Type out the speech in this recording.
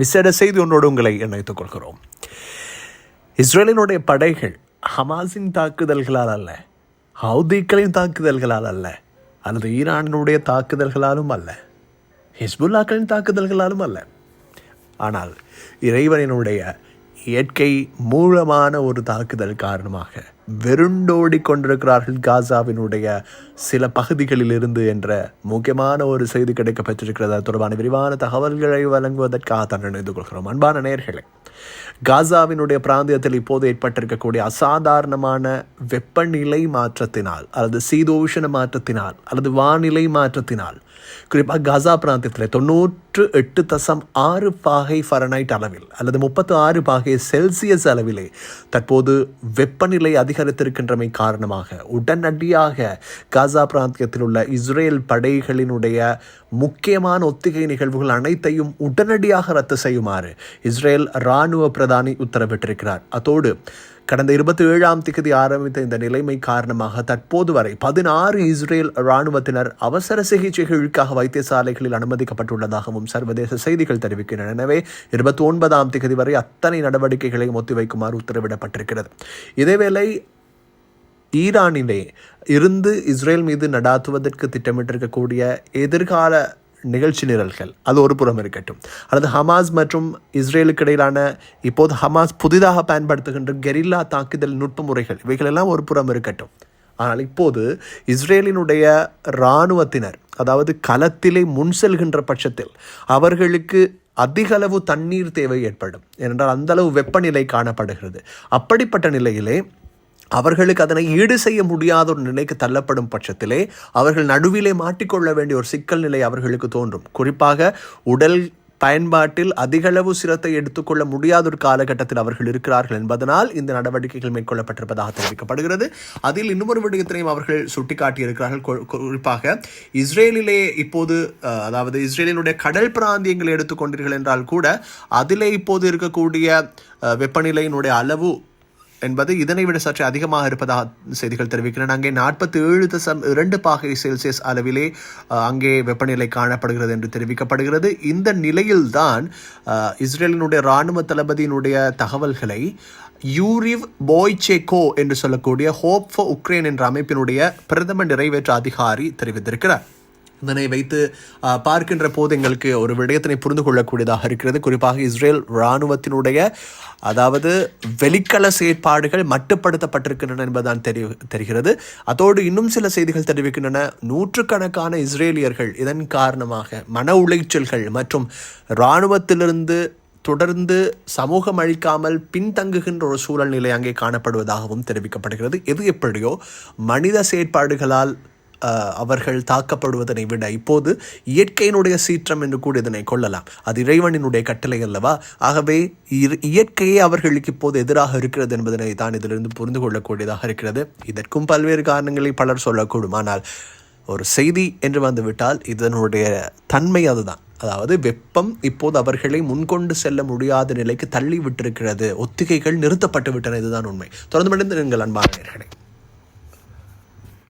விசேட செய்தி ஒன்றோடு உங்களை இணைத்துக் கொள்கிறோம். இஸ்ரேலினுடைய படைகள் ஹமாஸின் தாக்குதல்களால் அல்ல ஹவுதிக்களின் தாக்குதல்களால் அல்ல அல்லது ஈரானினுடைய தாக்குதல்களாலும் அல்ல ஹிஸ்புல்லாக்களின் தாக்குதல்களாலும் அல்ல. ஆனால் இறைவனினுடைய இயற்கை மூலமான ஒரு தாக்குதல் காரணமாக வெருண்டோடி கொண்டிருக்கிறார்கள் காசாவினுடைய சில பகுதிகளில் இருந்து என்ற முக்கியமான ஒரு செய்தி கிடைக்கப்பெற்றிருக்கிறது. அது தொடர்பான விரிவான தகவல்களை வழங்குவதற்காக தான் நினைந்து கொள்கிறோம். அன்பான நேயர்களே காசாவினுடைய பிராந்தியத்தில் இப்போது ஏற்பட்டிருக்கக்கூடிய அசாதாரணமான வெப்பநிலை மாற்றத்தினால் அல்லது சீதோஷண மாற்றத்தினால் அல்லது வானிலை மாற்றத்தினால் குறிப்பாக காசா பிராந்தியத்தில் தொண்ணூற்று எட்டு தசம் ஆறு பாகை ஃபரனைட் அளவில் அல்லது முப்பத்து ஆறு பாகை செல்சியஸ் அளவிலே தற்போது வெப்பநிலை அதிகரித்திருக்கின்றமை காரணமாக உடனடியாக காசா பிராந்தியத்தில் உள்ள இஸ்ரேல் படைகளினுடைய முக்கியமான ஒத்திகை நிகழ்வுகள் அனைத்தையும் உடனடியாக ரத்து செய்யுமாறு இஸ்ரேல் இராணுவ பிரதானி உத்தரவிட்டிருக்கிறார். அதோடு கடந்த இருபத்தி ஏழாம் திகதி ஆரம்பித்த இந்த நிலைமை காரணமாக தற்போது வரை பதினாறு இஸ்ரேல் இராணுவத்தினர் அவசர சிகிச்சைகளுக்காக வைத்தியசாலைகளில் அனுமதிக்கப்பட்டுள்ளதாகவும் சர்வதேச செய்திகள் தெரிவிக்கின்றன. எனவே இருபத்தி ஒன்பதாம் திகதி வரை அத்தனை நடவடிக்கைகளையும் ஒத்திவைக்குமாறு உத்தரவிடப்பட்டிருக்கிறது. இதேவேளை ஈரானிலே இருந்து இஸ்ரேல் மீது நடாத்துவதற்கு திட்டமிட்டிருக்கக்கூடிய எதிர்கால நிகழ்ச்சி நிரல்கள். அது ஒரு புறம் இருக்கட்டும். அல்லது ஹமாஸ் மற்றும் இஸ்ரேலுக்கு இடையிலான இப்போது ஹமாஸ் புதிதாக பயன்படுத்துகின்ற கெரில்லா தாக்குதல் நுட்ப முறைகள் இவைகளெல்லாம் ஒரு புறம் இருக்கட்டும். ஆனால் இப்போது இஸ்ரேலினுடைய இராணுவத்தினர் அதாவது களத்திலே முன் செல்கின்ற பட்சத்தில் அவர்களுக்கு அதிகளவு தண்ணீர் தேவை ஏற்படும். ஏனென்றால் அந்தளவு வெப்பநிலை காணப்படுகிறது. அப்படிப்பட்ட நிலையிலே அவர்களுக்கு அதனை ஈடு செய்ய முடியாத ஒரு நிலைக்கு தள்ளப்படும் பட்சத்திலே அவர்கள் நடுவிலே மாட்டிக்கொள்ள வேண்டிய ஒரு சிக்கல் நிலை அவர்களுக்கு தோன்றும். குறிப்பாக உடல் பயன்பாட்டில் அதிகளவு சிரத்தை எடுத்துக்கொள்ள முடியாத ஒரு காலகட்டத்தில் அவர்கள் இருக்கிறார்கள் என்பதனால் இந்த நடவடிக்கைகள் மேற்கொள்ளப்பட்டிருப்பதாக தெரிவிக்கப்படுகிறது. அதில் இன்னொரு விடயத்தினையும் அவர்கள் சுட்டிக்காட்டியிருக்கிறார்கள். குறிப்பாக இஸ்ரேலிலே இப்போது அதாவது இஸ்ரேலினுடைய கடல் பிராந்தியங்களை எடுத்துக்கொண்டீர்கள் என்றால் கூட அதிலே இப்போது இருக்கக்கூடிய வெப்பநிலையினுடைய அளவு என்பது இதனை விட சற்று அதிகமாக இருப்பதாக செய்திகள் தெரிவிக்கின்றன. அங்கே நாற்பத்தி ஏழு தசம் இரண்டு பாகை செல்சியஸ் அளவிலே அங்கே வெப்பநிலை காணப்படுகிறது என்று தெரிவிக்கப்படுகிறது. இந்த நிலையில்தான் இஸ்ரேலினுடைய இராணுவ தளபதியினுடைய தகவல்களை யூரிவ் போய்சேகோ என்று சொல்லக்கூடிய ஹோப் ஃபார் உக்ரைன் என்ற அமைப்பினுடைய பிரதம நிறைவேற்ற அதிகாரி தெரிவித்திருக்கிறார். இதனை வைத்து பார்க்கின்ற போது எங்களுக்கு ஒரு விடயத்தினை புரிந்து கொள்ளக்கூடியதாக இருக்கிறது. குறிப்பாக இஸ்ரேல் இராணுவத்தினுடைய அதாவது வெளிக்கள செயற்பாடுகள் மட்டுப்படுத்தப்பட்டிருக்கின்றன என்பதுதான் தெரி தெரிகிறது. அதோடு இன்னும் சில செய்திகள் தெரிவிக்கின்றன. நூற்றுக்கணக்கான இஸ்ரேலியர்கள் இதன் காரணமாக மன உளைச்சல்கள் மற்றும் இராணுவத்திலிருந்து தொடர்ந்து சமூகம் அழிக்காமல் பின்தங்குகின்ற ஒரு சூழல்நிலை அங்கே காணப்படுவதாகவும் தெரிவிக்கப்படுகிறது. எது எப்படியோ மனித செயற்பாடுகளால் அவர்கள் தாக்கப்படுவதனை விட இப்போது இயற்கையினுடைய சீற்றம் என்று கூட இதனை கொள்ளலாம். அது இறைவனினுடைய கட்டளை அல்லவா? ஆகவே இயற்கையே அவர்களுக்கு இப்போது எதிராக இருக்கிறது என்பதனை தான் இதிலிருந்து புரிந்து கொள்ளக்கூடியதாக இருக்கிறது. இதற்கும் பல்வேறு காரணங்களை பலர் சொல்லக்கூடும். ஆனால் ஒரு செய்தி என்று வந்துவிட்டால் இதனுடைய தன்மை அதுதான். அதாவது வெப்பம் இப்போது அவர்களை முன்கொண்டு செல்ல முடியாத நிலைக்கு தள்ளி விட்டிருக்கிறது. ஒத்திகைகள் நிறுத்தப்பட்டு விட்டன. இதுதான் உண்மை. தொடர்ந்து மடிந்து நீங்கள் அன்பான